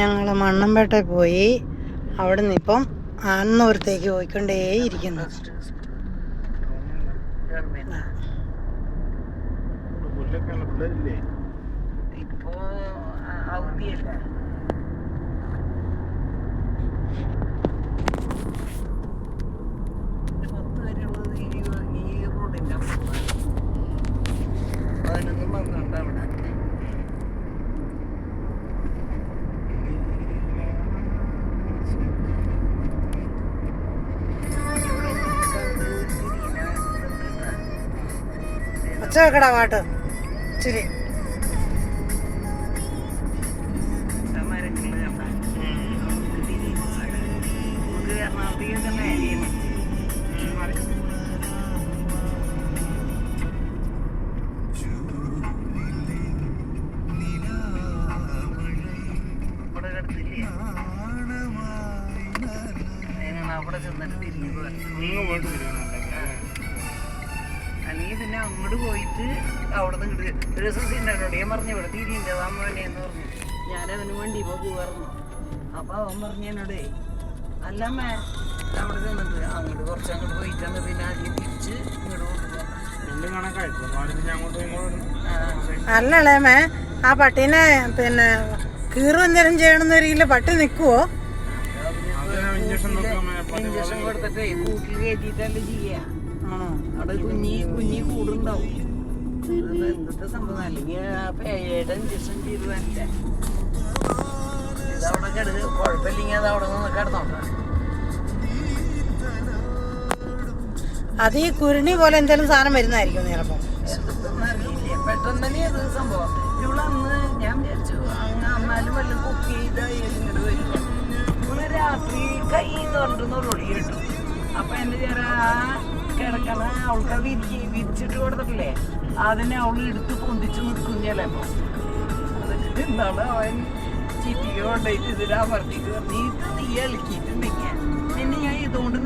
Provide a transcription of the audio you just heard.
ഞങ്ങൾ മണ്ണമ്പേട്ടയിൽ പോയി. അവിടെ നിന്ന് ഇപ്പം അന്നൂരത്തേക്ക് പോയിക്കൊണ്ടേയിരിക്കുന്നു. പുല്ലൊക്കെയുള്ള പിള്ളേരില്ലേ ഒച്ച വെക്കടാ പാട്ട് ഇച്ചിരി. അവിടെ ചെന്നിട്ട് തിരിഞ്ഞു പോകാൻ അല്ലെങ്കിൽ പിന്നെ അങ്ങോട്ട് പോയിട്ട് അവിടെ നിന്ന് ഒരു ദിവസം സീനുണ്ടോ ഞാൻ പറഞ്ഞു ഇവിടെ തിരിയുണ്ട് അതാ മോനെ എന്ന് പറഞ്ഞു. ഞാൻ അവന് വേണ്ടി ഇപ്പോൾ പോകാറുന്നു അപ്പോൾ അവൻ പറഞ്ഞു എന്നോടേ അല്ലമ്മേ അവിടെ നിന്നിട്ട് അങ്ങോട്ട് കുറച്ച് അങ്ങോട്ട് പോയിട്ടാണ് പിന്നെ ആദ്യം തിരിച്ച് ഇങ്ങോട്ട് കൊണ്ടുപോകാം ആ. പട്ടീനെ പിന്നെ കീറും എന്തെങ്കിലും ചെയ്യണമെന്നൊരിക്കലും പട്ടി നിൽക്കുവോ ഇഞ്ചക്ഷൻ കൊടുത്തിട്ട് ഇഞ്ചക്ഷൻ കൊടുത്തിട്ടേ കൂട്ടിൽ കയറ്റിട്ടല്ലേ ചെയ്യാ. ആണോ? അവിടെ കുഞ്ഞി കുഞ്ഞി കൂടുണ്ടാവും. എന്തൊക്കെ സംഭവം? അല്ലെങ്കിൽ ആ പേയുടെ ഇഞ്ചക്ഷൻ ചെയ്ത് വരണ്ടേ ഇതവിടെ കുഴപ്പമില്ലെങ്കിൽ അത് അവിടെ നിന്ന് കിടന്നോട്ടെ അത് ഈ കുരുണി പോലെ എന്തെങ്കിലും സാധനം വരുന്നതായിരിക്കും ചിലപ്പോൾ അറിയില്ല പെട്ടെന്ന് തന്നെ അത് സംഭവം. ഇവിടെ അന്ന് ഞാൻ വിചാരിച്ചു അങ്ങ് അന്നാലും വല്ലതും കുക്ക് ചെയ്ത് ഇങ്ങോട്ട് വരില്ല ഇവിടെ രാത്രി കൈ തുറന്നുള്ളൂ കേട്ടു അപ്പൊ എന്റെ ചേര കിടക്കണ അവൾക്ക് വിരിച്ച് വിരിച്ചിട്ട് കൊടുത്തിട്ടില്ലേ? അതിനെ അവൾ എടുത്ത് പൊന്തിച്ച് ചിലപ്പോ എന്നിട്ട് എന്താണ് അവൻ ചിറ്റിക്ക് ഇതിലാ പറഞ്ഞിട്ട് നീ ഇത് നീ ഇളക്കിയിട്ടുണ്ടെങ്കിൽ പിന്നെ ഞാൻ ഇതുകൊണ്ട്